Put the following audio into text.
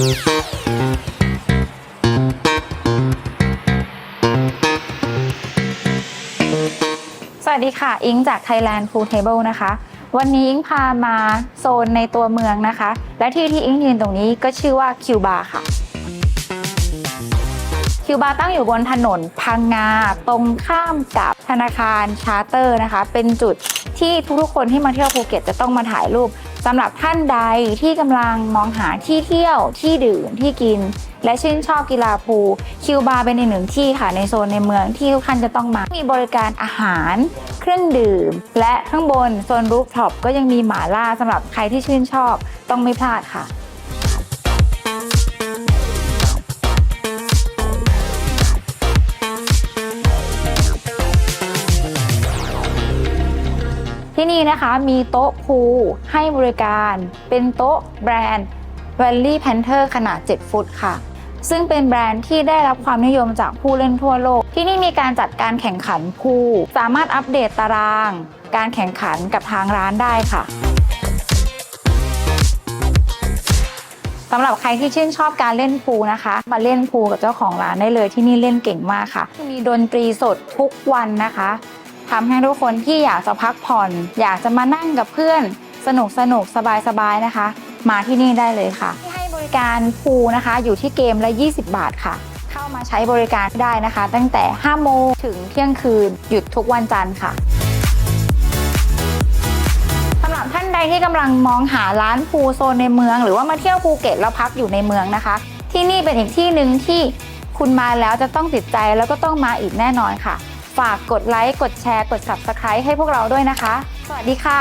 สวัสดีค่ะ อิงจาก Thailand Pool Table นะคะ วันนี้อิงพามาโซนในตัวเมืองนะคะ และที่ที่อิงยืนตรงนี้ก็ชื่อว่าคิวบาค่ะคิวบาตั้งอยู่บนถนนพังงา ตรงข้ามกับธนาคารชาร์เตอร์นะคะ เป็นจุดที่ทุกๆคนที่มาเที่ยวภูเก็ตจะต้องมาถ่ายรูป สำหรับท่านใดที่กำลังมองหาที่เที่ยวที่ดื่มที่กิน และชื่นชอบกีฬาพูลคิวบาร์เป็นอีกหนึ่งที่ค่ะในโซนในเมืองที่ทุกท่านจะต้องมา มีบริการอาหาร เครื่องดื่ม และข้างบนโซนรูฟท็อปก็ยังมีหมาล่าสำหรับใครที่ชื่นชอบต้องไม่พลาดค่ะ ที่นี่นะคะมีโต๊ะพูให้บริการเป็นโต๊ะแบรนด์ Valley Panther ขนาด 7 ฟุตค่ะ ซึ่งเป็นแบรนด์ที่ได้รับความนิยมจากผู้เล่นทั่วโลก ที่นี่มีการจัดการแข่งขันพูสามารถอัปเดตตาราง การแข่งขันกับทางร้านได้ค่ะสำหรับใครที่ชื่นชอบการเล่นพูนะคะ มาเล่นพูกับเจ้าของร้านได้เลยที่นี่เล่นเก่งมากค่ะ มีดนตรีสดทุกวันนะคะ ทำให้ทุกคนที่อยากจะพักผ่อน อยากจะมานั่งกับเพื่อน สนุกสนุกสบายสบายๆนะคะ มาที่นี่ได้เลยค่ะที่ให้บริการพูนะคะ อยู่ที่เกมละ 20 บาทค่ะ เข้ามาใช้บริการได้นะคะ ตั้งแต่ 5 โมงถึงเที่ยงคืน หยุดทุกวันจันทร์ค่ะสำหรับท่านใดที่กำลังมองหาร้านพูโซนในเมือง หรือว่ามาเที่ยวภูเก็ตแล้วพักอยู่ในเมืองนะคะ ที่นี่เป็นอีกที่หนึ่งที่คุณมาแล้วจะต้องติดใจแล้วก็ต้องมาอีกแน่นอนค่ะ ฝากกดไลค์ กดแชร์ กด Subscribe ให้พวกเราด้วยนะคะ สวัสดีค่ะ